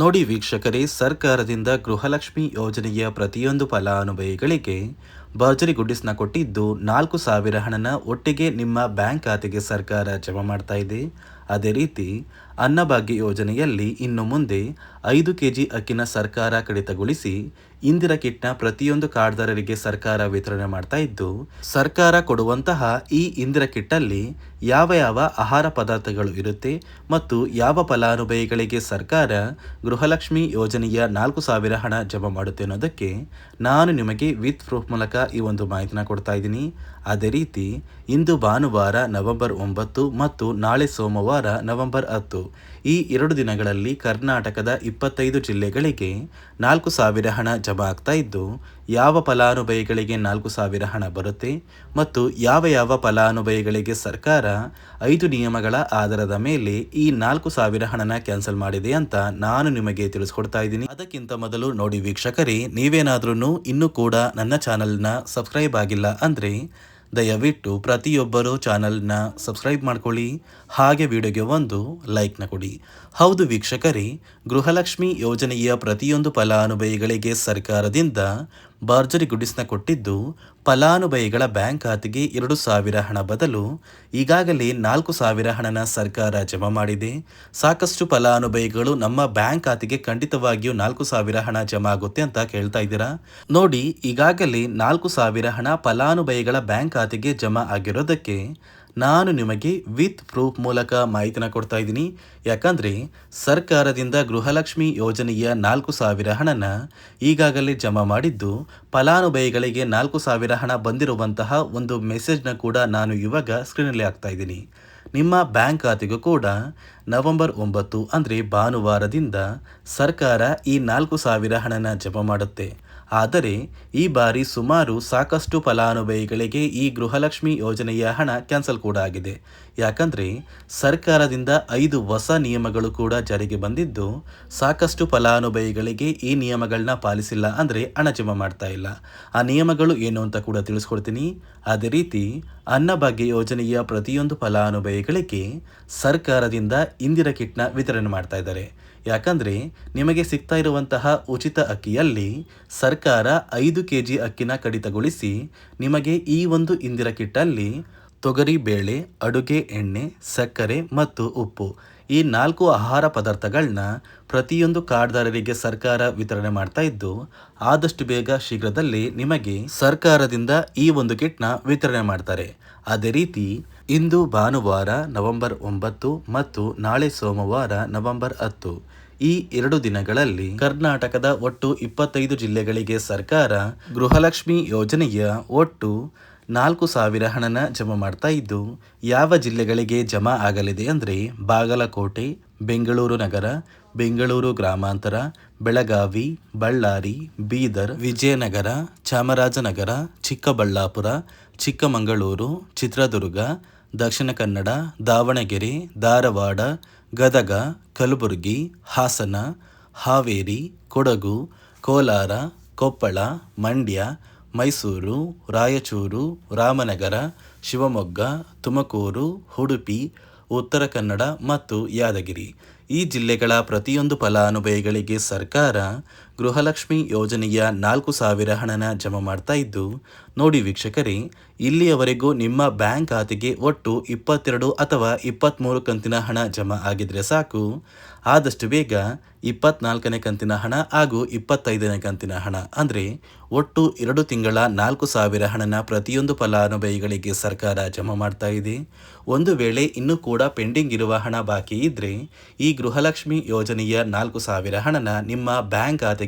ನೋಡಿ ವೀಕ್ಷಕರೇ, ಸರ್ಕಾರದಿಂದ ಗೃಹಲಕ್ಷ್ಮಿ ಯೋಜನೆಯ ಪ್ರತಿಯೊಂದು ಫಲಾನುಭವಿಗಳಿಗೆ ಭರ್ಜರಿ ಗುಡ್ಡಿಸ್ನ ಕೊಟ್ಟಿದ್ದು ನಾಲ್ಕು ಸಾವಿರ ಹಣನ ಒಟ್ಟಿಗೆ ನಿಮ್ಮ ಬ್ಯಾಂಕ್ ಖಾತೆಗೆ ಸರ್ಕಾರ ಜಮಾ ಮಾಡ್ತಾ ಇದೆ. ಅದೇ ರೀತಿ ಅನ್ನಭಾಗ್ಯ ಯೋಜನೆಯಲ್ಲಿ ಇನ್ನು ಮುಂದೆ ಐದು ಕೆಜಿ ಅಕ್ಕಿನ ಸರ್ಕಾರ ಕಡಿತಗೊಳಿಸಿ ಇಂದಿರ ಕಿಟ್ನ ಪ್ರತಿಯೊಂದು ಕಾರ್ಡ್ದಾರರಿಗೆ ಸರ್ಕಾರ ವಿತರಣೆ ಮಾಡ್ತಾ ಇದ್ದು, ಸರ್ಕಾರ ಕೊಡುವಂತಹ ಈ ಇಂದಿರ ಕಿಟ್ಟಲ್ಲಿ ಯಾವ ಯಾವ ಆಹಾರ ಪದಾರ್ಥಗಳು ಇರುತ್ತೆ ಮತ್ತು ಯಾವ ಫಲಾನುಭವಿಗಳಿಗೆ ಸರ್ಕಾರ ಗೃಹಲಕ್ಷ್ಮಿ ಯೋಜನೆಯ ನಾಲ್ಕು ಸಾವಿರ ಹಣ ಜಮಾ ಮಾಡುತ್ತೆ ಅನ್ನೋದಕ್ಕೆ ನಾನು ನಿಮಗೆ ವಿತ್ ಪ್ರೂಫ್ ಮೂಲಕ ಈ ಒಂದು ಮಾಹಿತಿನ ಕೊಡ್ತಾ ಇದ್ದೀನಿ. ಅದೇ ರೀತಿ, ಇಂದು ಭಾನುವಾರ ನವೆಂಬರ್ ಒಂಬತ್ತು ಮತ್ತು ನಾಳೆ ಸೋಮವಾರ ನವೆಂಬರ್ ಹತ್ತು ಈ ಎರಡು ದಿನಗಳಲ್ಲಿ ಕರ್ನಾಟಕದ ಇಪ್ಪತ್ತೈದು ಜಿಲ್ಲೆಗಳಿಗೆ ನಾಲ್ಕು ಸಾವಿರ ಹಣ ಜಮಾ ಆಗ್ತಾ ಇದ್ದು, ಯಾವ ಫಲಾನುಭವಿಗಳಿಗೆ ನಾಲ್ಕು ಸಾವಿರ ಹಣ ಬರುತ್ತೆ ಮತ್ತು ಯಾವ ಯಾವ ಫಲಾನುಭವಿಗಳಿಗೆ ಸರ್ಕಾರ ಐದು ನಿಯಮಗಳ ಆಧಾರದ ಮೇಲೆ ಈ ನಾಲ್ಕು ಸಾವಿರ ಹಣನ ಕ್ಯಾನ್ಸಲ್ ಮಾಡಿದೆ ಅಂತ ನಾನು ನಿಮಗೆ ತಿಳಿಸ್ಕೊಡ್ತಾ ಇದ್ದೀನಿ. ಅದಕ್ಕಿಂತ ಮೊದಲು ನೋಡಿ ವೀಕ್ಷಕರೇ ನೀವೇನಾದ್ರೂ ಇನ್ನೂ ಕೂಡ ನನ್ನ ಚಾನಲ್ನ ಸಬ್ಸ್ಕ್ರೈಬ್ ಆಗಿಲ್ಲ ಅಂದರೆ ದಯವಿಟ್ಟು ಪ್ರತಿಯೊಬ್ಬರು ಚಾನಲ್ನ ಸಬ್ಸ್ಕ್ರೈಬ್ ಮಾಡ್ಕೊಳ್ಳಿ. ಹಾಗೆ ವಿಡಿಯೋಗೆ ಒಂದು ಲೈಕ್ನ ಕೊಡಿ. ಹೌದು ವೀಕ್ಷಕರೇ, ಗೃಹಲಕ್ಷ್ಮಿ ಯೋಜನೆಯ ಪ್ರತಿಯೊಂದು ಫಲಾನುಭವಿಗಳಿಗೆ ಸರ್ಕಾರದಿಂದ ಭರ್ಜರಿ ಗುಡಿಸ್ನ ಕೊಟ್ಟಿದ್ದು ಫಲಾನುಭವಿಗಳ ಬ್ಯಾಂಕ್ ಖಾತೆಗೆ ಎರಡು ಸಾವಿರ ಹಣ ಬದಲು ಈಗಾಗಲೇ ನಾಲ್ಕು ಸಾವಿರ ಹಣನ ಸರ್ಕಾರ ಜಮಾ ಮಾಡಿದೆ. ಸಾಕಷ್ಟು ಫಲಾನುಭವಿಗಳು ನಮ್ಮ ಬ್ಯಾಂಕ್ ಖಾತೆಗೆ ಖಂಡಿತವಾಗಿಯೂ ನಾಲ್ಕು ಸಾವಿರ ಹಣ ಜಮಾ ಆಗುತ್ತೆ ಅಂತ ಕೇಳ್ತಾ ಇದ್ದೀರಾ? ನೋಡಿ, ಈಗಾಗಲೇ ನಾಲ್ಕು ಸಾವಿರ ಹಣ ಫಲಾನುಭವಿಗಳ ಬ್ಯಾಂಕ್ ಖಾತೆಗೆ ಜಮಾ ಆಗಿರೋದಕ್ಕೆ ನಾನು ನಿಮಗೆ ವಿತ್ ಪ್ರೂಫ್ ಮೂಲಕ ಮಾಹಿತಿನ ಕೊಡ್ತಾ ಇದ್ದೀನಿ. ಯಾಕಂದರೆ ಸರ್ಕಾರದಿಂದ ಗೃಹಲಕ್ಷ್ಮಿ ಯೋಜನೆಯ ನಾಲ್ಕು ಸಾವಿರ ಹಣನ ಈಗಾಗಲೇ ಜಮಾ ಮಾಡಿದ್ದು, ಫಲಾನುಭವಿಗಳಿಗೆ ನಾಲ್ಕು ಸಾವಿರ ಹಣ ಬಂದಿರುವಂತಹ ಒಂದು ಮೆಸೇಜ್ನ ಕೂಡ ನಾನು ಇವಾಗ ಸ್ಕ್ರೀನಲ್ಲಿ ಹಾಕ್ತಾ ಇದ್ದೀನಿ. ನಿಮ್ಮ ಬ್ಯಾಂಕ್ ಖಾತೆಗೂ ಕೂಡ ನವೆಂಬರ್ ಒಂಬತ್ತು ಅಂದರೆ ಭಾನುವಾರದಿಂದ ಸರ್ಕಾರ ಈ ನಾಲ್ಕು ಸಾವಿರ ಹಣನ ಜಮಾ ಮಾಡುತ್ತೆ. ಆದರೆ ಈ ಬಾರಿ ಸುಮಾರು ಸಾಕಷ್ಟು ಫಲಾನುಭವಿಗಳಿಗೆ ಈ ಗೃಹಲಕ್ಷ್ಮಿ ಯೋಜನೆಯ ಹಣ ಕ್ಯಾನ್ಸಲ್ ಕೂಡ ಆಗಿದೆ. ಯಾಕಂದರೆ ಸರ್ಕಾರದಿಂದ ಐದು ಹೊಸ ನಿಯಮಗಳು ಕೂಡ ಜಾರಿಗೆ ಬಂದಿದ್ದು ಸಾಕಷ್ಟು ಫಲಾನುಭವಿಗಳಿಗೆ ಈ ನಿಯಮಗಳನ್ನ ಪಾಲಿಸಿಲ್ಲ ಅಂದರೆ ಹಣ ಜಮಾ ಮಾಡ್ತಾ ಇಲ್ಲ. ಆ ನಿಯಮಗಳು ಏನು ಅಂತ ಕೂಡ ತಿಳಿಸ್ಕೊಡ್ತೀನಿ. ಅದೇ ರೀತಿ ಅನ್ನಭಾಗ್ಯ ಯೋಜನೆಯ ಪ್ರತಿಯೊಂದು ಫಲಾನುಭವಿಗಳಿಗೆ ಸರ್ಕಾರದಿಂದ ಇಂದಿರ ಕಿಟ್ನ ವಿತರಣೆ ಮಾಡ್ತಾ ಇದ್ದಾರೆ. ಯಾಕಂದರೆ ನಿಮಗೆ ಸಿಗ್ತಾ ಇರುವಂತಹ ಉಚಿತ ಅಕ್ಕಿಯಲ್ಲಿ ಸರ್ಕಾರ ಐದು ಕೆ ಜಿ ಅಕ್ಕಿನ ಕಡಿತಗೊಳಿಸಿ ನಿಮಗೆ ಈ ಒಂದು ಇಂದಿರ ಕಿಟ್ಟಲ್ಲಿ ತೊಗರಿ, ಬೇಳೆ, ಅಡುಗೆ, ಎಣ್ಣೆ, ಸಕ್ಕರೆ ಮತ್ತು ಉಪ್ಪು ಈ ನಾಲ್ಕು ಆಹಾರ ಪದಾರ್ಥಗಳನ್ನ ಪ್ರತಿಯೊಂದು ಕಾರ್ಡ್ದಾರರಿಗೆ ಸರ್ಕಾರ ವಿತರಣೆ ಮಾಡ್ತಾ ಇದ್ದು, ಆದಷ್ಟು ಬೇಗ ಶೀಘ್ರದಲ್ಲಿ ನಿಮಗೆ ಸರ್ಕಾರದಿಂದ ಈ ಒಂದು ಕಿಟ್ನ ವಿತರಣೆ ಮಾಡ್ತಾರೆ. ಅದೇ ರೀತಿ, ಇಂದು ಭಾನುವಾರ ನವೆಂಬರ್ ಒಂಬತ್ತು ಮತ್ತು ನಾಳೆ ಸೋಮವಾರ ನವೆಂಬರ್ ಹತ್ತು ಈ ಎರಡು ದಿನಗಳಲ್ಲಿ ಕರ್ನಾಟಕದ ಒಟ್ಟು ಇಪ್ಪತ್ತೈದು ಜಿಲ್ಲೆಗಳಿಗೆ ಸರ್ಕಾರ ಗೃಹಲಕ್ಷ್ಮಿ ಯೋಜನೆಯ ಒಟ್ಟು ನಾಲ್ಕು ಸಾವಿರ ಹಣನ ಜಮಾ ಮಾಡ್ತಾ ಇದ್ದು, ಯಾವ ಜಿಲ್ಲೆಗಳಿಗೆ ಜಮಾ ಆಗಲಿದೆ ಅಂದರೆ ಬಾಗಲಕೋಟೆ, ಬೆಂಗಳೂರು ನಗರ, ಬೆಂಗಳೂರು ಗ್ರಾಮಾಂತರ, ಬೆಳಗಾವಿ, ಬಳ್ಳಾರಿ, ಬೀದರ್, ವಿಜಯನಗರ, ಚಾಮರಾಜನಗರ, ಚಿಕ್ಕಬಳ್ಳಾಪುರ, ಚಿಕ್ಕಮಗಳೂರು, ಚಿತ್ರದುರ್ಗ, ದಕ್ಷಿಣ ಕನ್ನಡ, ದಾವಣಗೆರೆ, ಧಾರವಾಡ, ಗದಗ, ಕಲಬುರಗಿ, ಹಾಸನ, ಹಾವೇರಿ, ಕೊಡಗು, ಕೋಲಾರ, ಕೊಪ್ಪಳ, ಮಂಡ್ಯ ಮೈಸೂರು, ರಾಯಚೂರು, ರಾಮನಗರ, ಶಿವಮೊಗ್ಗ, ತುಮಕೂರು, ಉಡುಪಿ, ಉತ್ತರ ಕನ್ನಡ ಮತ್ತು ಯಾದಗಿರಿ. ಈ ಜಿಲ್ಲೆಗಳ ಪ್ರತಿಯೊಂದು ಫಲಾನುಭವಿಗಳಿಗೆ ಸರ್ಕಾರ ಗೃಹಲಕ್ಷ್ಮಿ ಯೋಜನೆಯ ನಾಲ್ಕು ಸಾವಿರ ಹಣನ ಜಮಾ ಮಾಡ್ತಾ ಇದ್ದು, ನೋಡಿ ವೀಕ್ಷಕರೇ, ಇಲ್ಲಿಯವರೆಗೂ ನಿಮ್ಮ ಬ್ಯಾಂಕ್ ಖಾತೆಗೆ ಒಟ್ಟು ಇಪ್ಪತ್ತೆರಡು ಅಥವಾ ಇಪ್ಪತ್ತ್ಮೂರು ಕಂತಿನ ಹಣ ಜಮಾ ಆಗಿದ್ರೆ ಸಾಕು. ಆದಷ್ಟು ಬೇಗ ಇಪ್ಪತ್ನಾಲ್ಕನೇ ಕಂತಿನ ಹಣ ಹಾಗೂ ಇಪ್ಪತ್ತೈದನೇ ಕಂತಿನ ಹಣ ಅಂದರೆ ಒಟ್ಟು ಎರಡು ತಿಂಗಳ ನಾಲ್ಕು ಸಾವಿರ ಹಣನ ಪ್ರತಿಯೊಂದು ಫಲಾನುಭವಿಗಳಿಗೆ ಸರ್ಕಾರ ಜಮಾ ಮಾಡ್ತಾ ಇದೆ. ಒಂದು ವೇಳೆ ಇನ್ನೂ ಕೂಡ ಪೆಂಡಿಂಗ್ ಇರುವ ಹಣ ಬಾಕಿ ಇದ್ದರೆ ಈ ಗೃಹಲಕ್ಷ್ಮಿ ಯೋಜನೆಯ ನಾಲ್ಕು ಸಾವಿರ ಹಣನ ನಿಮ್ಮ ಬ್ಯಾಂಕ್ ಖಾತೆಗೆ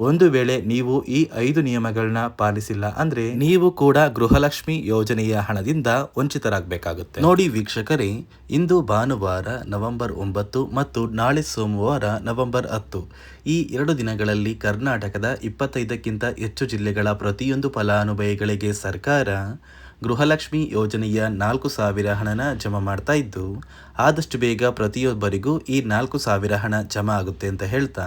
ಒಂದು ವೇಳೆ ನೀವು ಈ ಐದು ನಿಯಮಗಳನ್ನ ಪಾಲಿಸಿಲ್ಲ ಅಂದ್ರೆ ನೀವು ಕೂಡ ಗೃಹಲಕ್ಷ್ಮಿ ಯೋಜನೆಯ ಹಣದಿಂದ ವಂಚಿತರಾಗಬೇಕಾಗುತ್ತೆ. ನೋಡಿ ವೀಕ್ಷಕರೇ, ಇಂದು ಭಾನುವಾರ ನವೆಂಬರ್ ಒಂಬತ್ತು ಮತ್ತು ನಾಳೆ ಸೋಮವಾರ ನವೆಂಬರ್ ಹತ್ತು. ಈ ಎರಡು ದಿನಗಳಲ್ಲಿ ಕರ್ನಾಟಕದ ಇಪ್ಪತ್ತೈದಕ್ಕಿಂತ ಹೆಚ್ಚು ಜಿಲ್ಲೆಗಳ ಪ್ರತಿಯೊಂದು ಫಲಾನುಭವಿಗಳಿಗೆ ಸರ್ಕಾರ ಗೃಹಲಕ್ಷ್ಮಿ ಯೋಜನೆಯ ನಾಲ್ಕು ಸಾವಿರ ಹಣನ ಜಮಾ ಮಾಡ್ತಾ ಇದ್ದು, ಆದಷ್ಟು ಬೇಗ ಪ್ರತಿಯೊಬ್ಬರಿಗೂ ಈ ನಾಲ್ಕು ಸಾವಿರ ಹಣ ಜಮಾ ಆಗುತ್ತೆ ಅಂತ ಹೇಳ್ತಾ